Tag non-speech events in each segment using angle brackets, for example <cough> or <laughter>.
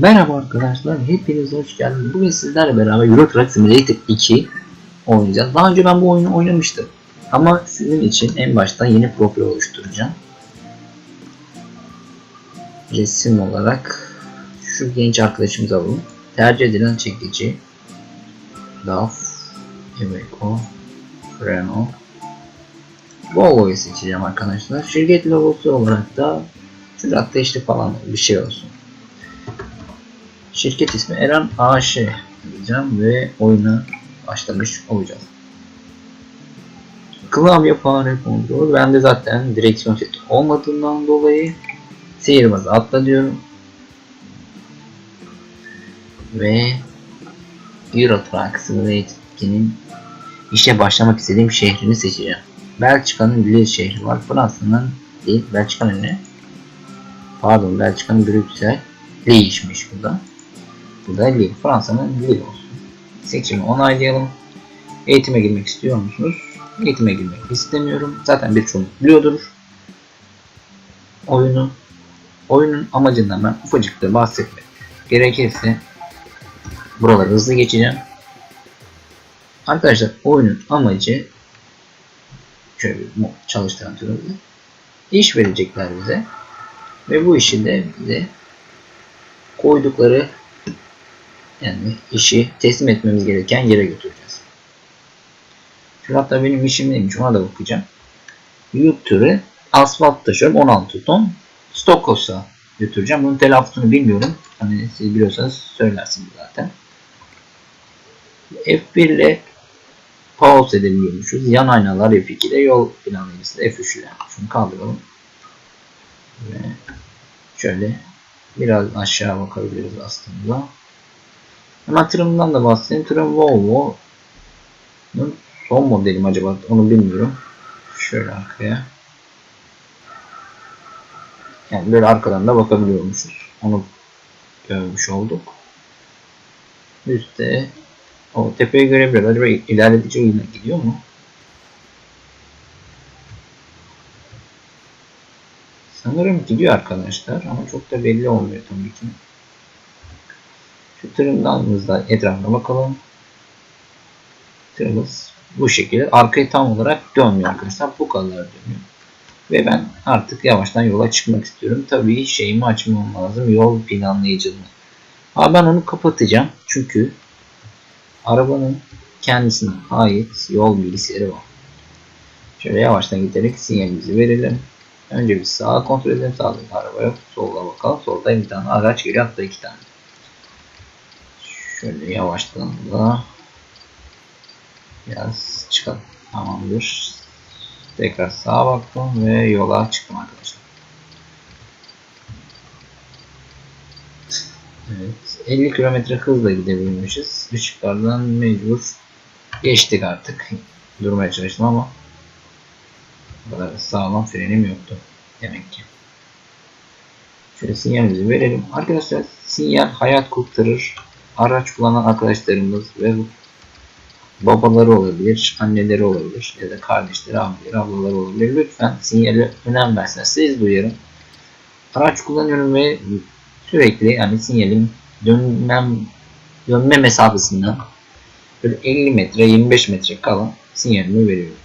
Merhaba arkadaşlar, hepiniz hoş geldiniz. Bugün sizlerle beraber Euro Truck Simulator 2 oynayacağız. Daha önce ben bu oyunu oynamıştım. Ama sizin için en baştan yeni profil oluşturacağım. Resim olarak şu genç arkadaşımızı alalım. Tercih edilen çekici DAF, Iveco, Renault, Volvo'yu seçeceğim arkadaşlar. Şirket logosu olarak da şu cadde işte falan bir şey olsun. Şirket ismi Eren AŞ diyeceğim ve oyuna başlamış olacağız. Klavye fare kontrol. Ben de zaten direksiyon seti olmadığından dolayı sihirbazı atla. Ve Euro Truck Simulator'ın işe başlamak istediğim şehrini seçeceğim. Belçika'nın Lille şehri var. Fransa'nın değil. Belçika'nın ne? Pardon Belçika'nın Brüksel. Lille'miş bu da. Bu da Lille. Fransa'nın Lille olsun. Seçimi onaylayalım. Eğitime girmek istiyor musunuz? Eğitime girmek istemiyorum. Zaten birçoğunuz biliyordur. Oyunu. Oyunun amacından ben ufacık da bahsetmek gerekirse buraları hızlı geçeceğim. Arkadaşlar oyunun amacı şöyle çalıştıran türlü iş verecekler bize ve bu işi de bize koydukları yani işi teslim etmemiz gereken yere götüreceğiz. Şu hatta benim işim neymiş ona da bakacağım. Yük türü asfalt taşıyorum 16 ton. Stokos'a götüreceğim. Bunun telaffuzunu bilmiyorum. Hani siz biliyorsanız söylersiniz zaten. F1 ile pause edebiliyormuşuz. Yan aynalar F2 ile yol planlayıcısı F3 ile. Şunu kaldıralım. Ve şöyle biraz aşağı bakabiliriz aslında. Hemen tırımdan da bahsedeyim. Tırım Volvo'nun son modeli mi acaba onu bilmiyorum. Şöyle arkaya. Yani böyle arkadan da bakabiliyormuşuz. Onu görmüş olduk. Üstte o tepeyi görebiliriz. Acaba ilerledikçe gidiyor mu? Sanırım gidiyor arkadaşlar ama çok da belli olmuyor tabii ki. Şu tırımdan etrafına bakalım. Tırımız bu şekilde. Arkaya tam olarak dönmüyor arkadaşlar. Bu kadar dönüyor. Ve ben artık yavaştan yola çıkmak istiyorum. Tabii şeyimi açmam lazım. Yol planlayıcılığını. Ama ben onu kapatacağım. Çünkü arabanın kendisine ait yol bilgisayarı var. Şöyle yavaştan giderek sinyalimizi verelim. Önce bir sağa kontrol edelim. Sağda araba yok. Sola bakalım. Solda bir tane araç geliyor. Hatta iki tane. Şöyle yavaştan da biraz çıkalım. Tamamdır. Tekrar sağa baktım ve yola çıktım arkadaşlar. Evet. 50 km hızla gidebilmişiz. Işıklardan mecbur geçtik artık. Durmaya çalıştım ama bu kadar sağlam frenim yoktu. Demek ki. Şöyle sinyalimizi verelim. Arkadaşlar sinyal hayat kurtarır. Araç kullanan arkadaşlarımız ve babaları olabilir, anneleri olabilir ya da kardeşleri, abileri, ablaları olabilir. Lütfen sinyale önem versinler. Siz duyarım. Araç kullanıyorum ve sürekli yani sinyalin dönmem dönme mesafesinden böyle 50 metre 25 metre kalan sinyalimi veriyorum.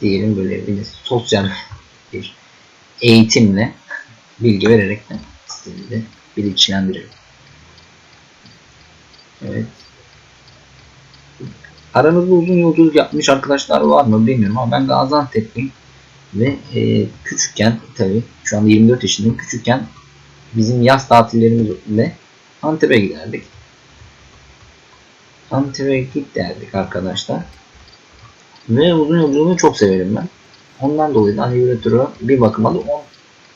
Diyelim böyle bir sosyal bir eğitimle bilgi vererek de sizi de bilinçlendiriyorum. Evet. Aranızda uzun yolculuk yapmış arkadaşlar var mı bilmiyorum ama ben Gaziantep'liyim ve e, küçükken tabi şu anda 24 yaşındayım küçükken bizim yaz tatillerimizle Antep'e giderdik. Antep'e git derdik arkadaşlar. Ve uzun yolculuğu çok severim ben. Ondan dolayı da Navigator'u bir bakıma da on,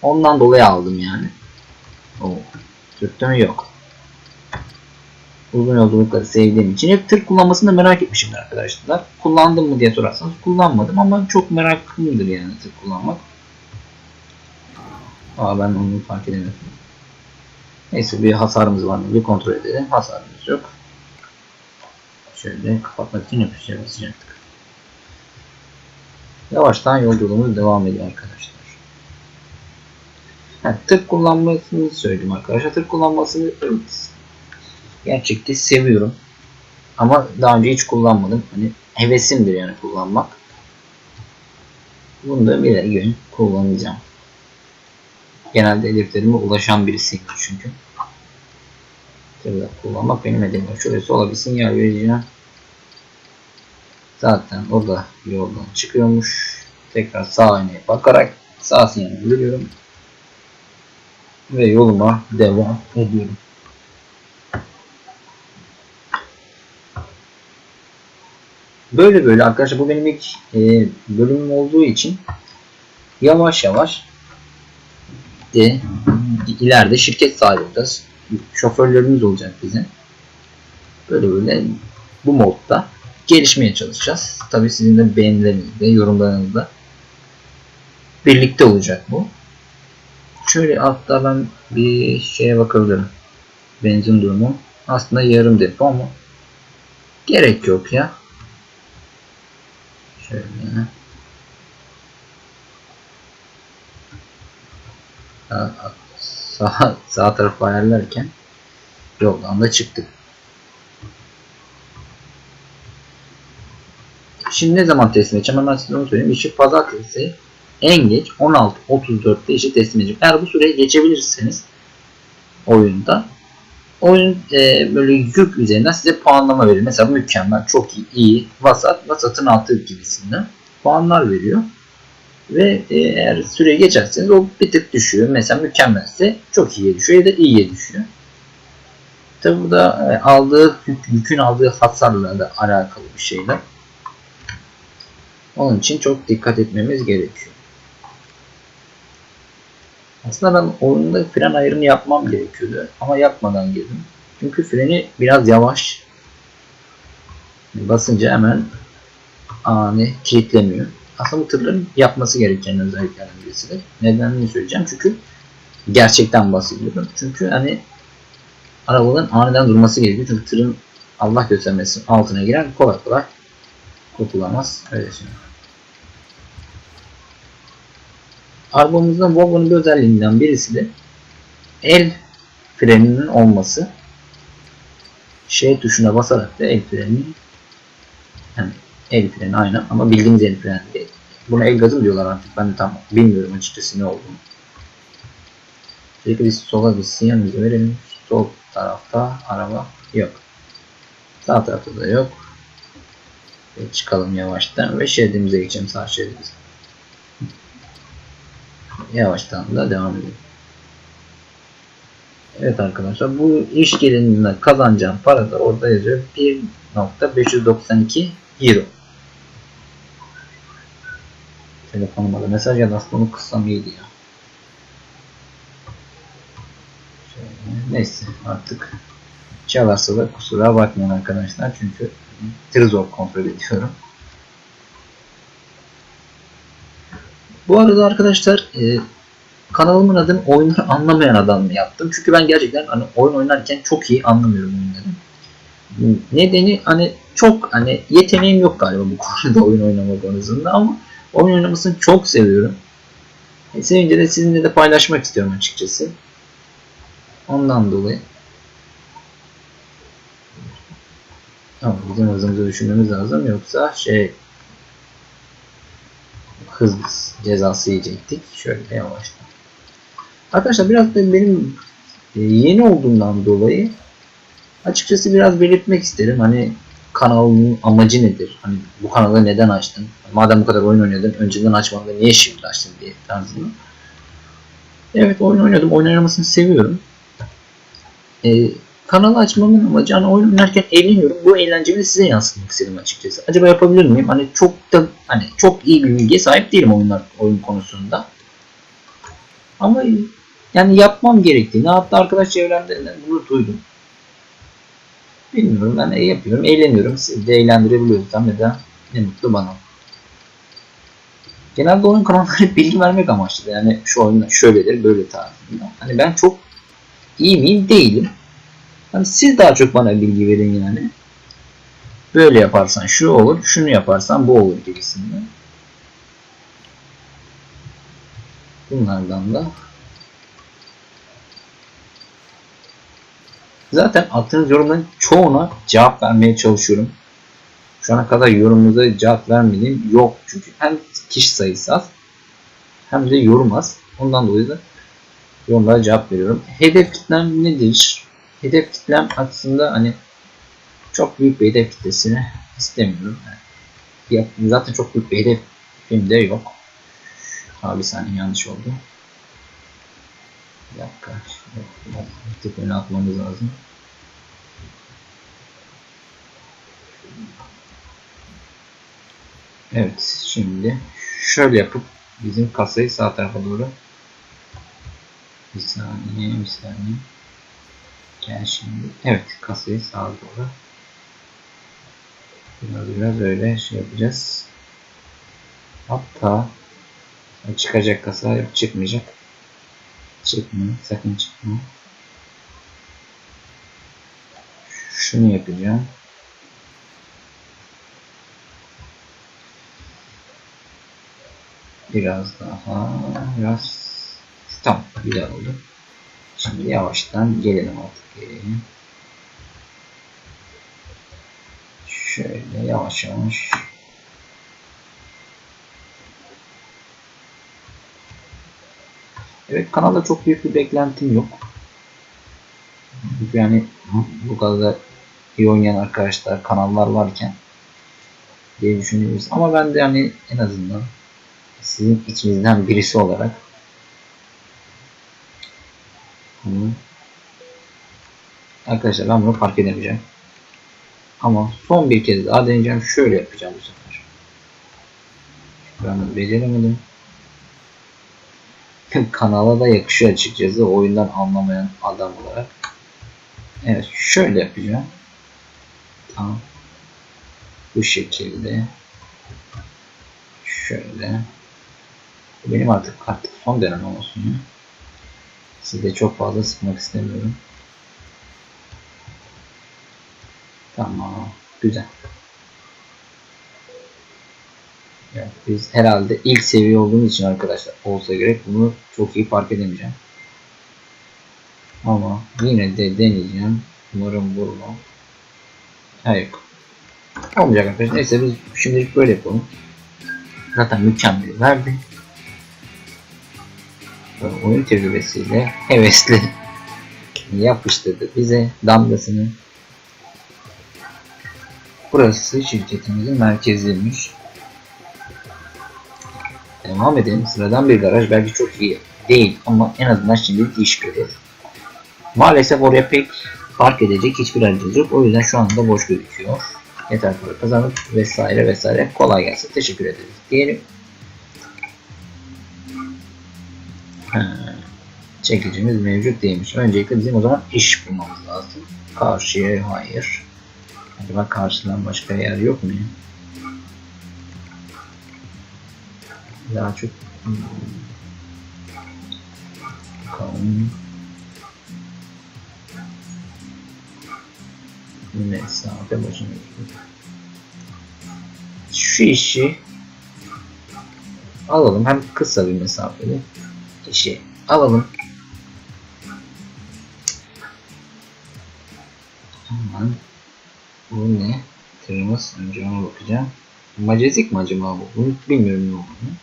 ondan dolayı aldım yani. O Türk'te mi yok. Uzun yolculukları sevdiğim için hep tır kullanmasını merak etmişim arkadaşlar. Kullandım mı diye sorarsanız kullanmadım ama çok meraklımdır yani tır kullanmak. Aa ben onu fark edemedim. Neyse bir hasarımız var mı bir kontrol edelim. Hasarımız yok. Şöyle kapatmak için yapışa basacaktık. Yavaştan yolculuğumuz devam ediyor arkadaşlar. Ha, tır kullanmasını söyledim arkadaşlar. Tır kullanmasını gerçekten seviyorum. Ama daha önce hiç kullanmadım. Hani hevesimdir yani kullanmak. Bunu da bir gün kullanacağım. Genelde hedeflerime ulaşan birisiyim çünkü. Tırla kullanmak benim hedefim. Şurası olabilsin yer vereceğim. Zaten o da yoldan çıkıyormuş. Tekrar sağ aynaya bakarak sağ sinyali veriyorum. Ve yoluma devam ediyorum. Böyle böyle arkadaşlar bu benim ilk e, bölümüm olduğu için yavaş yavaş de ileride şirket sahibi olacağız. Şoförlerimiz olacak bizim. Böyle böyle bu modda gelişmeye çalışacağız. Tabi sizin de beğenilerinizde, yorumlarınızda birlikte olacak bu. Şöyle altta ben bir şeye bakabilirim. Benzin durumu. Aslında yarım depo ama gerek yok ya. Şöyle. Sağ, sağ, tarafı ayarlarken yoldan da çıktık. Şimdi ne zaman teslim edeceğim? Hemen size onu söyleyeyim. İşi pazartesi en geç 16.34'te işi teslim edeceğim. Eğer bu süreyi geçebilirseniz oyunda oyun e, böyle yük üzerinden size puanlama verir. Mesela mükemmel, çok iyi, iyi, vasat, vasatın altı gibisinden puanlar veriyor. Ve e, eğer süreyi geçerseniz o bir tık düşüyor. Mesela mükemmelse çok iyiye düşüyor ya da iyiye düşüyor. Tabi bu da e, aldığı yük, yükün aldığı hasarla da alakalı bir şeyler. Onun için çok dikkat etmemiz gerekiyor. Aslında ben oyunda fren ayrımı yapmam gerekiyordu ama yapmadan girdim. Çünkü freni biraz yavaş. Basınca hemen ani kilitlemiyor. Aslında bu tırların yapması gereken özelliklerden birisidir. Nedenini söyleyeceğim çünkü gerçekten bahsediyorum. Çünkü hani arabaların aniden durması gerekiyor. Çünkü tırın Allah göstermesin altına giren kolay kolay kurtulamaz. Öyle söyleyeyim. Arabamızda Volvo'nun bir özelliğinden birisi de el freninin olması. Şey tuşuna basarak da el freni yani el freni aynı ama bildiğimiz el freni değil. Buna el gazı mı diyorlar artık ben de tam bilmiyorum açıkçası ne olduğunu. Peki biz sola bir sinyalimizi verelim. Sol tarafta araba yok. Sağ tarafta da yok. Ve çıkalım yavaştan ve şeridimize geçelim sağ şeridimize yavaştan da devam edelim. Evet arkadaşlar bu iş gelinliğinde kazanacağım para da orada yazıyor 1.592 euro. Telefonuma da mesaj geldi aslında onu kıssam iyiydi ya. Şöyle, neyse artık çalarsa da kusura bakmayın arkadaşlar çünkü tır zor kontrol ediyorum. Bu arada arkadaşlar e, kanalımın adını oyunları anlamayan adam mı yaptım. Çünkü ben gerçekten hani oyun oynarken çok iyi anlamıyorum oyunları. Nedeni hani çok hani yeteneğim yok galiba bu <laughs> konuda oyun oynama konusunda ama oyun oynamasını çok seviyorum. E, sevince de sizinle de paylaşmak istiyorum açıkçası. Ondan dolayı. Ama bizim hızımızı düşünmemiz lazım yoksa şey hız cezası yiyecektik. Şöyle yavaştan. Arkadaşlar biraz da benim e, yeni olduğumdan dolayı açıkçası biraz belirtmek isterim. Hani kanalın amacı nedir? Hani bu kanalı neden açtın? Madem bu kadar oyun oynadın, önceden açmadın niye şimdi açtın diye tarzında. Evet oyun oynadım. Oyun oynamasını seviyorum. Ee, kanalı açmamın amacı hani oyun oynarken eğleniyorum. Bu eğlencemi size yansıtmak istedim açıkçası. Acaba yapabilir miyim? Hani çok da hani çok iyi bir bilgiye sahip değilim oyunlar oyun konusunda. Ama yani yapmam gerektiğini hatta arkadaş çevremde bunu duydum. Bilmiyorum ben yapıyorum, eğleniyorum. Siz de eğlendirebiliyorsam ya da ne mutlu bana. Genelde oyun kanalları <laughs> bilgi vermek amaçlı. Yani şu oyunda şöyledir, böyle tarzında. Hani ben çok iyi miyim? Değilim. Yani siz daha çok bana bilgi verin yani. Böyle yaparsan şu olur, şunu yaparsan bu olur gibisinden. Bunlardan da Zaten attığınız yorumların çoğuna cevap vermeye çalışıyorum. Şu ana kadar yorumunuza cevap vermedim. Yok çünkü hem kişi sayısı az hem de yorum az. Ondan dolayı da yorumlara cevap veriyorum. Hedef kitlem nedir? Hedef kitlem aslında hani çok büyük bir hedef kitlesini istemiyorum. Yani zaten çok büyük bir hedefim de yok. Abi bir saniye yanlış oldu. Bir dakika. Öne atmamız lazım. Evet şimdi şöyle yapıp bizim kasayı sağ tarafa doğru bir saniye bir saniye gel şimdi. Evet kasayı sağa doğru biraz biraz öyle şey yapacağız. Hatta çıkacak kasa yok çıkmayacak. Çıkma sakın çıkma. Şunu yapacağım. Biraz daha biraz. Tam güzel oldu şimdi yavaştan gelelim artık geriye şöyle yavaş yavaş Evet kanalda çok büyük bir beklentim yok. Yani bu kadar iyi oynayan arkadaşlar kanallar varken diye düşünüyoruz. Ama ben de yani en azından sizin içinizden birisi olarak arkadaşlar ben bunu fark edemeyeceğim. Ama son bir kez daha deneyeceğim. Şöyle yapacağım bu sefer. Ben bunu beceremedim. <laughs> Kanala da yakışıyor açıkçası oyundan anlamayan adam olarak. Evet şöyle yapacağım. Tamam. Bu şekilde. Şöyle. Benim artık artık son deneme olsun ya. Sizi çok fazla sıkmak istemiyorum. Tamam. Güzel. Yani biz herhalde ilk seviye olduğumuz için arkadaşlar olsa gerek bunu çok iyi fark edemeyeceğim. Ama yine de deneyeceğim. Umarım vurmam. Hayır. Olmayacak arkadaşlar. Neyse biz şimdilik böyle yapalım. Zaten mükemmel verdi. Oyun tecrübesiyle hevesli yapıştırdı bize damgasını. Burası şirketimizin merkeziymiş. Devam edelim. Sıradan bir garaj belki çok iyi değil ama en azından şimdi iş görür. Maalesef oraya pek fark edecek hiçbir harcımız yok. O yüzden şu anda boş gözüküyor. Yeter para kazanıp vesaire vesaire. Kolay gelsin. Teşekkür ederiz. Diyelim. Ha, çekicimiz mevcut değilmiş. Öncelikle bizim o zaman iş bulmamız lazım. Karşıya hayır. Acaba karşıdan başka yer yok mu? Daha çok hmm, bakalım. Mesafe başına Şu işi alalım. Hem kısa bir mesafeli işi alalım. Hemen bu ne? Tırmız önce ona bakacağım. Macezik mi acaba bu? Bilmiyorum ne olduğunu.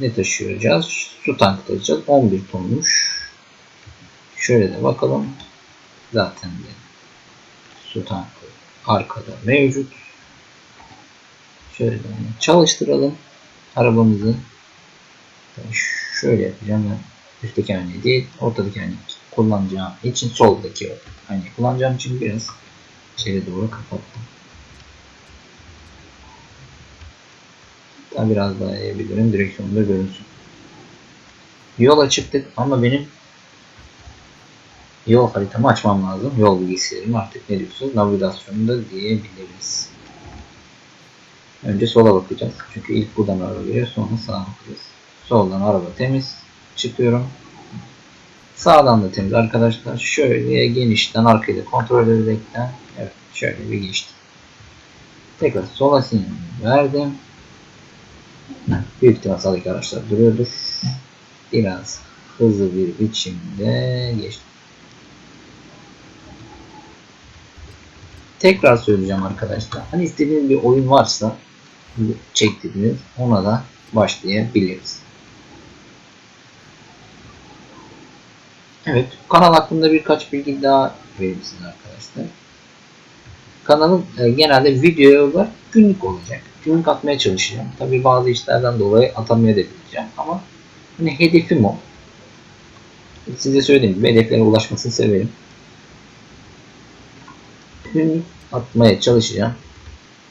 Ne taşıyacağız? Su tankı taşıyacağız. 11 tonmuş. Şöyle de bakalım. Zaten de su tankı arkada mevcut. Şöyle çalıştıralım arabamızı. Şöyle yapacağım ben. Üstteki aynayı değil, ortadaki aynayı kullanacağım için soldaki aynayı kullanacağım için biraz içeri doğru kapattım. Daha biraz daha eğebilirim. Direksiyonda görünsün. Yola çıktık ama benim yol haritamı açmam lazım. Yol bilgisayarım artık ne diyorsunuz? Navigasyonda diyebiliriz. Önce sola bakacağız. Çünkü ilk buradan araba. Sonra sağa bakacağız. Soldan araba temiz. Çıkıyorum. Sağdan da temiz arkadaşlar. Şöyle genişten arkayı da kontrol ederekten evet şöyle bir geçtim. Tekrar sola sinyal verdim. Büyük ihtimal sağdaki araçlar duruyordur. Biraz hızlı bir biçimde geçtim. tekrar söyleyeceğim arkadaşlar. Hani istediğiniz bir oyun varsa çektiğiniz ona da başlayabiliriz. Evet, kanal hakkında birkaç bilgi daha vereyim size arkadaşlar. Kanalın e, genelde videolar günlük olacak. Günlük atmaya çalışacağım. Tabi bazı işlerden dolayı atamaya da bileceğim ama hani hedefim o. Size söylediğim gibi hedeflere ulaşmasını severim. Günlük atmaya çalışacağım.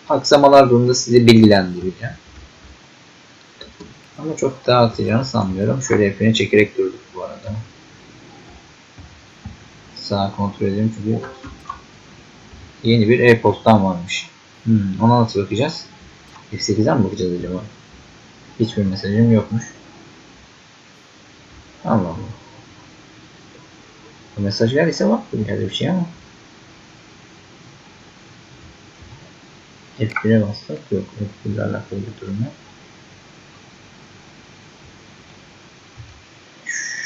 Aksamalar durumunda sizi bilgilendireceğim. Ama çok daha atacağını sanmıyorum. Şöyle hepini çekerek durduk bu arada. Sağ kontrol edelim çünkü yeni bir e-postam varmış. Hmm, ona nasıl bakacağız? F8'den mi bakacağız acaba? Hiçbir mesajım yokmuş. Allah Allah. Mesaj geldiyse baktım geldi bir şey ama. F1'e bassak yok. F1 ile alakalı bir durum yok.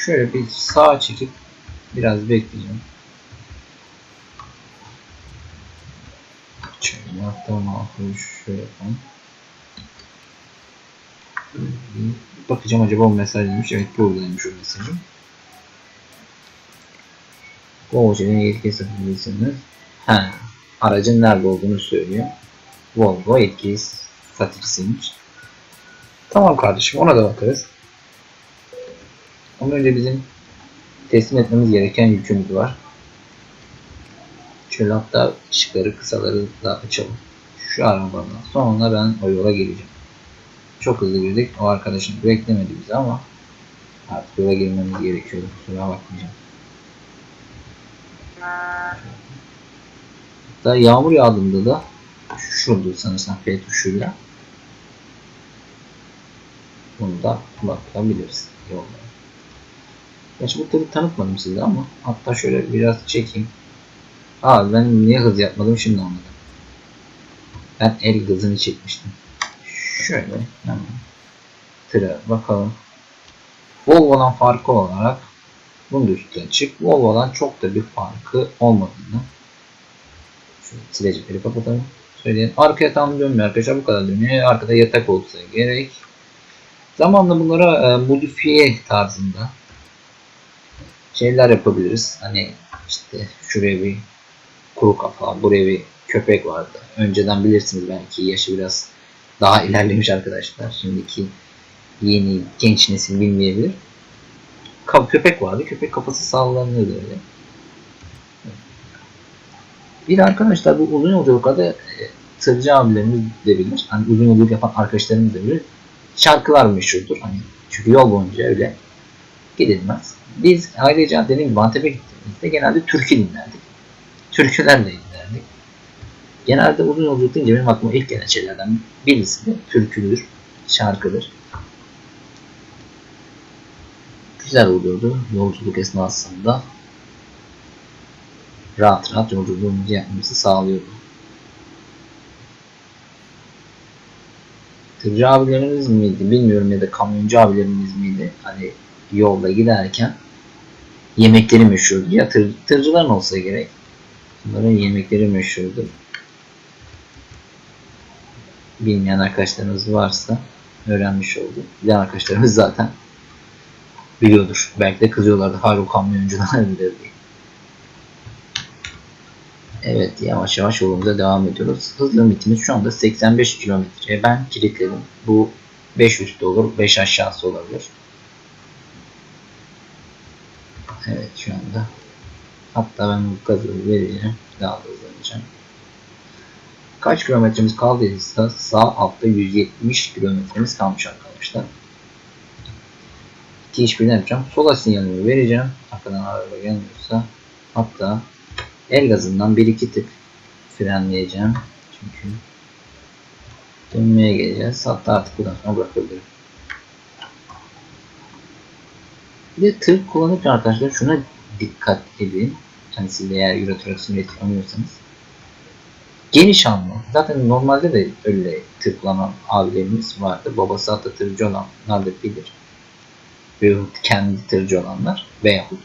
Şöyle bir sağa çekip biraz bekleyeceğim. Şöyle mouse'u şöyle yapalım. Bakacağım acaba o mesaj demiş. Evet buradaymış o mesajım. Ojenin yetkili satabilirsiniz. Ha, aracın nerede olduğunu söylüyor. Volvo yetkili satıcısıymış. Tamam kardeşim ona da bakarız. Ama önce bizim teslim etmemiz gereken yükümüz var. Şöyle hatta ışıkları kısaları da açalım. Şu arabadan sonra ben o yola geleceğim. Çok hızlı girdik. O arkadaşım beklemedi bizi ama artık yola girmemiz gerekiyordu. Kusura bakmayacağım. Hatta yağmur yağdığında da şurada sanırsam F tuşuyla bunu da bakabiliriz yolda. Gerçi bu tırı tanıtmadım size ama hatta şöyle biraz çekeyim. Aa ben niye hız yapmadım şimdi anladım. Ben el hızını çekmiştim. Şöyle hemen tıra bakalım. Volvo'dan farkı olarak bunu da üstten çık. Volvo'dan çok da bir farkı olmadığını şöyle silecekleri kapatalım. Söyleyelim. Arkaya tam dönmüyor arkadaşlar. Bu kadar dönüyor. Arkada yatak olsa gerek. Zamanla bunlara e, modifiye tarzında şeyler yapabiliriz. Hani işte şuraya bir kuru kafa, buraya bir köpek vardı. Önceden bilirsiniz belki yaşı biraz daha ilerlemiş arkadaşlar. Şimdiki yeni genç nesil bilmeyebilir. Köpek vardı. Köpek kafası sallanıyordu öyle. Bir arkadaşlar bu uzun yolculuklarda e, tırcı abilerimiz de bilir. Hani uzun yolculuk yapan arkadaşlarımız da bilir. Şarkılar meşhurdur. Hani çünkü yol boyunca öyle gidilmez. Biz ayrıca dediğim gibi Antep'e gittiğimizde genelde türkü dinlerdik. Türkülerle dinlerdik. Genelde uzun yolculuk deyince benim aklıma ilk gelen şeylerden birisi de türküdür, şarkıdır. Güzel oluyordu yolculuk esnasında. Rahat rahat yolculuğumuzu yapmamızı sağlıyordu. Tırcı abilerimiz miydi bilmiyorum ya da kamyoncu abilerimiz miydi? Hani yolda giderken yemekleri meşhurdu. Ya tır, tırcıların olsa gerek. Bunların yemekleri meşhurdu. Bilmeyen arkadaşlarımız varsa öğrenmiş oldu. Bilen arkadaşlarımız zaten biliyordur. Belki de kızıyorlardı. Halbuki kamyoncular <laughs> bilir. Evet yavaş yavaş yolumuza devam ediyoruz. Hız limitimiz şu anda 85 kilometre. Ben kilitledim. Bu 5 üstü olur, 5 aşağısı olabilir. Evet şu anda. Hatta ben bu gazı vereceğim. Daha da hızlanacağım. Kaç kilometremiz kaldıysa sağ altta 170 kilometremiz kalmış arkadaşlar. İki iş birden yapacağım. Sola sinyalimi vereceğim. Arkadan araba gelmiyorsa. Hatta el gazından bir iki tık frenleyeceğim. Çünkü dönmeye geleceğiz. Hatta artık buradan sonra bırakabilirim. Bir de tır kullanırken arkadaşlar şuna dikkat edin. Hani siz eğer Euro Truck Simulator oynuyorsanız. Geniş alma. Zaten normalde de öyle tır kullanan abilerimiz vardı. Babası hatta tırcı olanlar da bilir. Veyahut kendi tırcı olanlar. Veyahut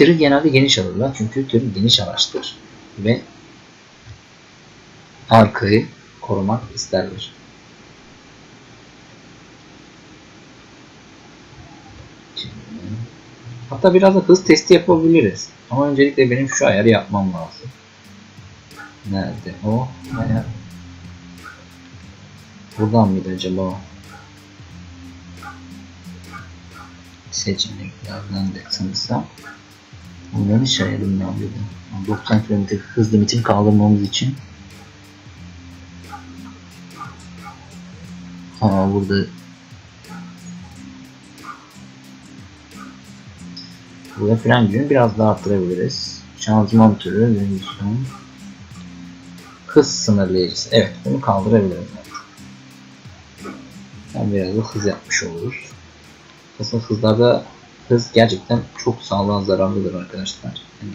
Tırı genelde geniş alırlar. Çünkü tır geniş araçtır. Ve arkayı korumak isterler. Şimdi, hatta biraz da hız testi yapabiliriz. Ama öncelikle benim şu ayarı yapmam lazım. Nerede o ayar? Buradan mıydı acaba? Seçeneklerden de sanırsam. Bunların iş ayarını alıyordum. 90 km hız limitini kaldırmamız için. Ha burada Burada fren gücünü biraz daha arttırabiliriz. Şanzıman türü, direksiyon, hız sınırlayıcısı. Evet bunu kaldırabiliriz. Yani biraz da hız yapmış oluruz. Aslında hızlarda hız gerçekten çok sağlığa zararlıdır arkadaşlar. Yani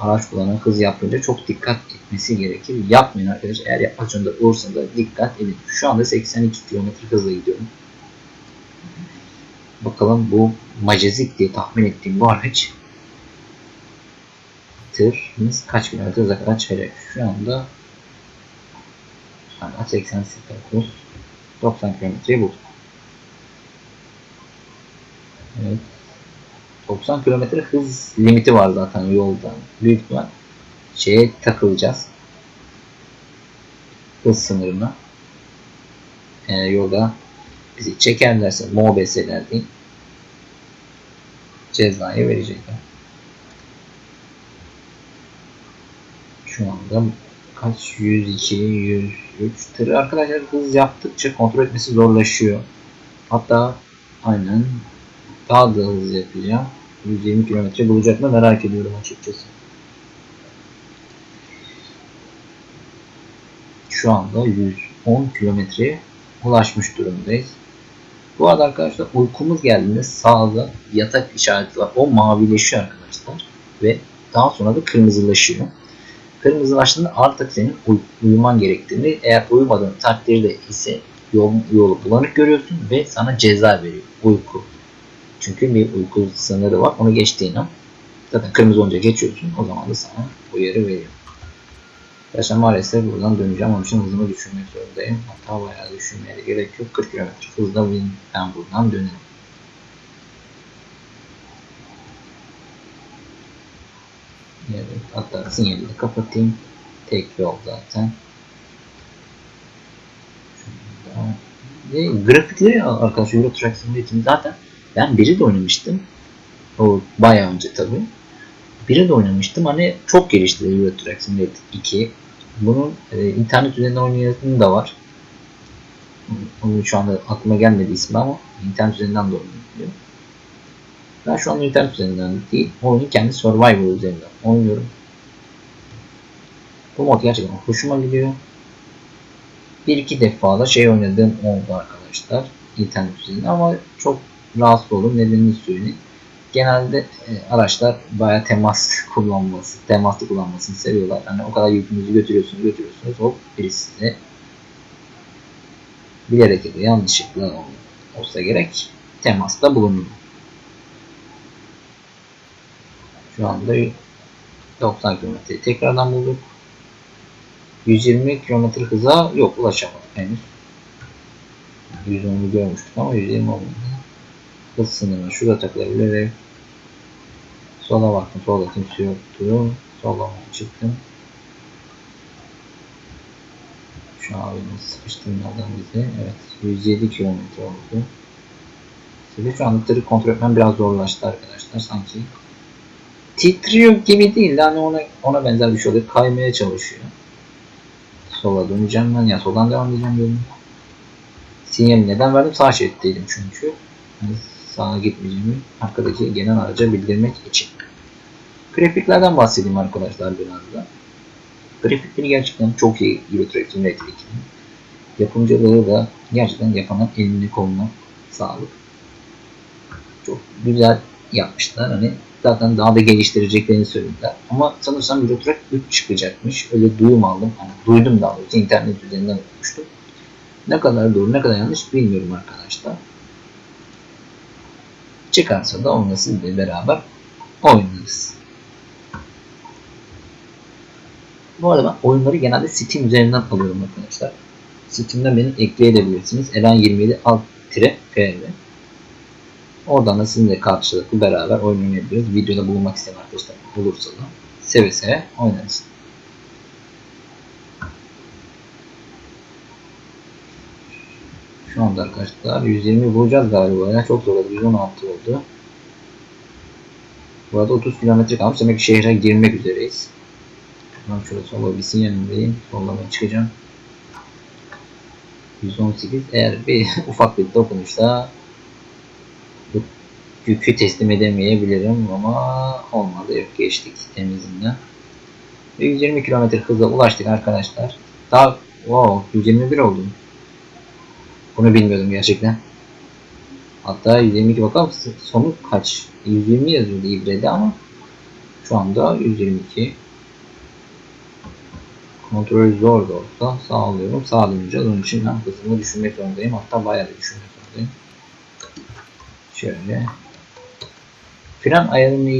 araç kullanan hız yapınca çok dikkat etmesi gerekir. Yapmayın arkadaşlar. Eğer yapmak zorunda olursanız da dikkat edin. Şu anda 82 km hızla gidiyorum. Bakalım bu Majezik diye tahmin ettiğim bu araç tırımız kaç kilometre kadar çeyrek. Şu anda hala 88 90 kilometreyi bulduk. Evet. 90 kilometre hız limiti var zaten yolda. Büyük ihtimal şeye takılacağız. Hız sınırına. Eğer yolda bizi çekerlerse MOBS'ler değil cezayı verecekler. Şu anda kaç? 102, 103 tır arkadaşlar hız yaptıkça kontrol etmesi zorlaşıyor. Hatta aynen daha da hızlı yapacağım. 120 km bulacak mı merak ediyorum açıkçası. Şu anda 110 kilometreye ulaşmış durumdayız. Bu arada arkadaşlar uykumuz geldiğinde sağda yatak işareti var. O mavileşiyor arkadaşlar. Ve daha sonra da kırmızılaşıyor. Kırmızılaştığında artık senin uy- uyuman gerektiğini eğer uyumadığın takdirde ise yol, yolu bulanık görüyorsun ve sana ceza veriyor. Uyku. Çünkü bir uyku sınırı var. Onu geçtiğin an zaten kırmızı olunca geçiyorsun. O zaman da sana uyarı veriyor. Arkadaşlar maalesef buradan döneceğim. Onun için hızımı düşürmek zorundayım. Hatta bayağı düşürmeye de gerek yok. 40 km hızla ben buradan dönerim. Evet, hatta sinyali de kapatayım. Tek yol zaten. Ve grafikleri arkadaşlar Euro Truck Simulator'ın zaten ben biri de oynamıştım. O bayağı önce tabii. Biri de oynamıştım. Hani çok gelişti Euro Truck Simulator 2. Bunun e, internet üzerinden oynayanı da var. Onun şu anda aklıma gelmedi ismi ama internet üzerinden de oynanıyor. Ben şu an internet üzerinden değil, oyunu kendi survival üzerinden oynuyorum. Bu mod gerçekten hoşuma gidiyor. Bir iki defa da şey oynadığım oldu arkadaşlar. internet üzerinden ama çok rahatsız oldum. Nedenini söyleyeyim. Genelde e, araçlar bayağı temas kullanması, temaslı kullanmasını seviyorlar. Hani o kadar yükünüzü götürüyorsunuz, götürüyorsunuz. Hop birisi size bilerek ya da yanlışlıkla olsa gerek temasta bulunuyor. Şu anda 90 km tekrardan bulduk. 120 km hıza yok ulaşamadık henüz. 110'u görmüştük ama 120 olmadı. Hız sınırına şurada takılabilir ve sola baktım. Solda kimse yoktu. Sola çıktım. Şu abimiz sıkıştırmadan bize. Evet 107 km oldu. Size şu anda tırı kontrol etmem biraz zorlaştı arkadaşlar. Sanki titriyor gibi değil. Yani ona, ona benzer bir şey oluyor. Kaymaya çalışıyor. Sola döneceğim ben. Ya soldan devam edeceğim yolum. Sinyali neden verdim? Sağ şeritteydim çünkü. Yani sağa gitmeyeceğimi arkadaki gelen araca bildirmek için. Grafiklerden bahsedeyim arkadaşlar biraz da. Grafikleri gerçekten çok iyi Euro Truck Simulator 2'nin. Yapımcılığı da gerçekten yapanın eline koluna sağlık. Çok güzel yapmışlar. Hani zaten daha da geliştireceklerini söylediler. Ama sanırsam Euro Truck 3 çıkacakmış. Öyle duyum aldım. Hani duydum daha doğrusu internet üzerinden okumuştum. Ne kadar doğru ne kadar yanlış bilmiyorum arkadaşlar. Çıkarsa da onunla sizle beraber oynarız. Bu arada ben oyunları genelde Steam üzerinden alıyorum arkadaşlar. Steam'den beni ekleyebilirsiniz. Eren 27 alt tire PL. Oradan da sizinle karşılıklı beraber oynayabiliriz. Videoda bulunmak isteyen arkadaşlar olursa da seve seve oynarız. Şu anda arkadaşlar 120 vuracağız galiba ya. Çok zorladı. 116 oldu. Bu arada 30 kilometre kalmış. Demek ki şehre girmek üzereyiz. Ben şöyle sola bir sinyalimdeyim. Sollamaya çıkacağım. 118. Eğer bir <laughs> ufak bir dokunuşta bu yükü teslim edemeyebilirim ama olmadı. Yok geçtik temizinden. Ve 120 km hızla ulaştık arkadaşlar. Daha wow 121 oldu. Bunu bilmiyordum gerçekten. Hatta 122 bakalım sonu kaç? 120 yazıyordu İbre'de ama şu anda 122. Kontrol zor da olsa sağlıyorum. Sağlayacağız. Onun için ben hızımı düşünmek zorundayım. Hatta bayağı da düşünmek zorundayım. Şöyle. Fren ayarını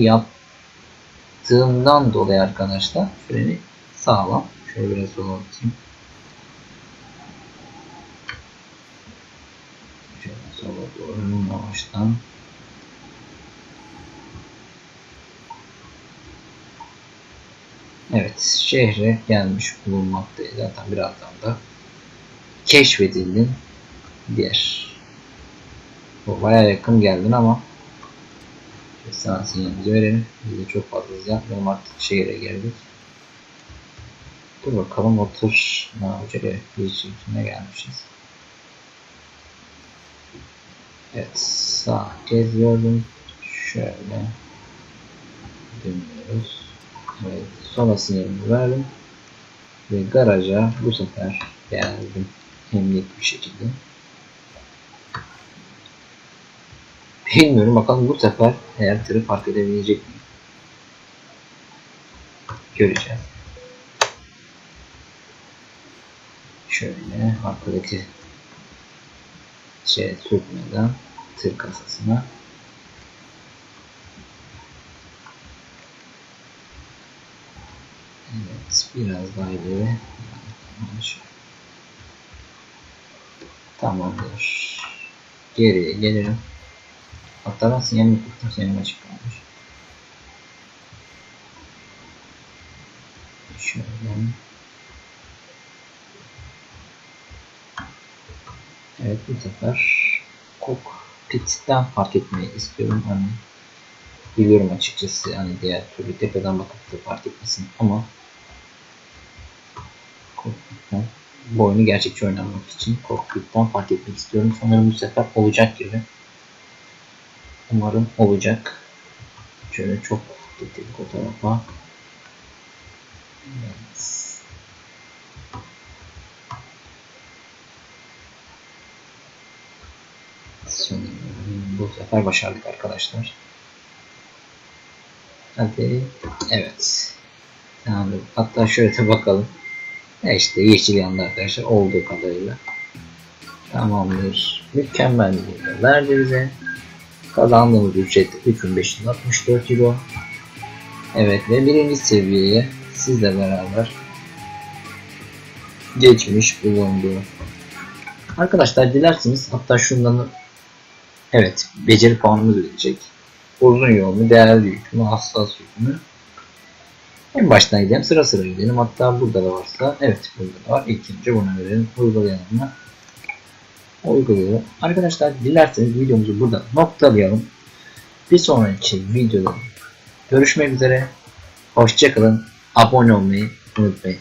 yaptığımdan dolayı arkadaşlar freni sağlam. Şöyle biraz sola atayım. Şöyle sola doğru yavaştan. Evet, şehre gelmiş bulunmaktayız. Zaten birazdan da keşfedildin diğer. Bu baya yakın geldin ama sana sinyalimizi verelim. Biz de çok fazla yapmayalım artık şehre geldik. Dur bakalım o tır ne yapacak? Evet, bir içine gelmişiz. Evet, sağ geziyorum. Şöyle dönüyoruz. Evet, sola sinyalimi verdim. Ve garaja bu sefer geldim. Emniyetli bir şekilde. Bilmiyorum bakalım bu sefer eğer tırı fark edebilecek miyim? Göreceğiz. Şöyle arkadaki şey sürtmeden tır kasasına Evet, biraz daha ileri. Tamamdır. Geriye gelelim. Hatta ben sinyalini tuttum, sinyalim açık kalmış. Şöyle. Evet bu sefer kokpitten fark etmeyi istiyorum. Hani biliyorum açıkçası hani diğer türlü tepeden bakıp da fark etmesin ama kokpitten bu oyunu gerçekçi oynamak için kokpitten fark etmek istiyorum. Sanırım bu sefer olacak gibi. Umarım olacak. Şöyle çok gittik o tarafa. Evet. Bu sefer başardık arkadaşlar. Hadi. Evet. Tamamdır. Hatta şöyle de bakalım. E işte yeşil yandı arkadaşlar olduğu kadarıyla. Tamamdır. Mükemmel bir verdi bize. Kazandığımız ücret 3564 euro. Evet ve birinci seviyeye sizle beraber geçmiş bulundu. Arkadaşlar dilerseniz hatta şundan evet beceri puanımız verecek. Uzun yol mu, değerli yük mü, hassas yük mü? En baştan gidelim sıra sıra gidelim. Hatta burada da varsa evet burada da var. İkinci bunu verelim. Uygulayalım mı? Uyguluyor. Arkadaşlar dilerseniz videomuzu burada noktalayalım. Bir sonraki videoda görüşmek üzere. Hoşçakalın. Abone olmayı unutmayın.